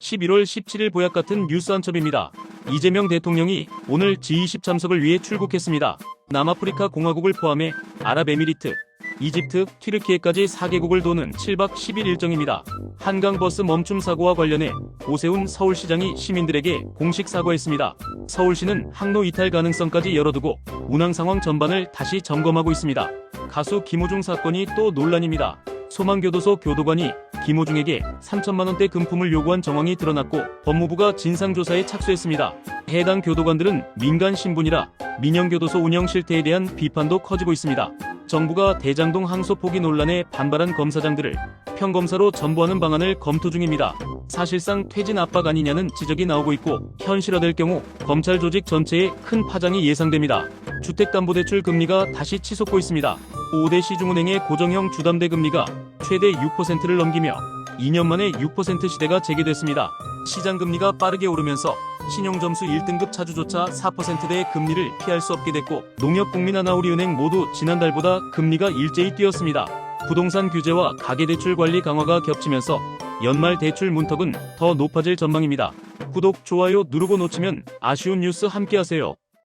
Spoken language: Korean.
11월 17일 보약 같은 뉴스 한 첩입니다. 이재명 대통령이 오늘 G20 참석을 위해 출국했습니다. 남아프리카 공화국을 포함해 아랍에미리트, 이집트, 튀르키예까지 4개국을 도는 7박 10일 일정입니다. 한강 버스 멈춤 사고와 관련해 오세훈 서울시장이 시민들에게 공식 사과했습니다. 서울시는 항로 이탈 가능성까지 열어두고 운항 상황 전반을 다시 점검하고 있습니다. 가수 김호중 사건이 또 논란입니다. 소망교도소 교도관이 김호중에게 3천만 원대 금품을 요구한 정황이 드러났고 법무부가 진상조사에 착수했습니다. 해당 교도관들은 민간 신분이라 민영교도소 운영 실태에 대한 비판도 커지고 있습니다. 정부가 대장동 항소 포기 논란에 반발한 검사장들을 평검사로 전부하는 방안을 검토 중입니다. 사실상 퇴진 압박 아니냐는 지적이 나오고 있고 현실화될 경우 검찰 조직 전체에 큰 파장이 예상됩니다. 주택담보대출 금리가 다시 치솟고 있습니다. 5대 시중은행의 고정형 주담대 금리가 최대 6%를 넘기며 2년 만에 6% 시대가 재개됐습니다. 시장 금리가 빠르게 오르면서 신용점수 1등급 차주조차 4%대의 금리를 피할 수 없게 됐고 농협국민 하나우리은행 모두 지난달보다 금리가 일제히 뛰었습니다. 부동산 규제와 가계대출 관리 강화가 겹치면서 연말 대출 문턱은 더 높아질 전망입니다. 구독, 좋아요 누르고 놓치면 아쉬운 뉴스 함께하세요.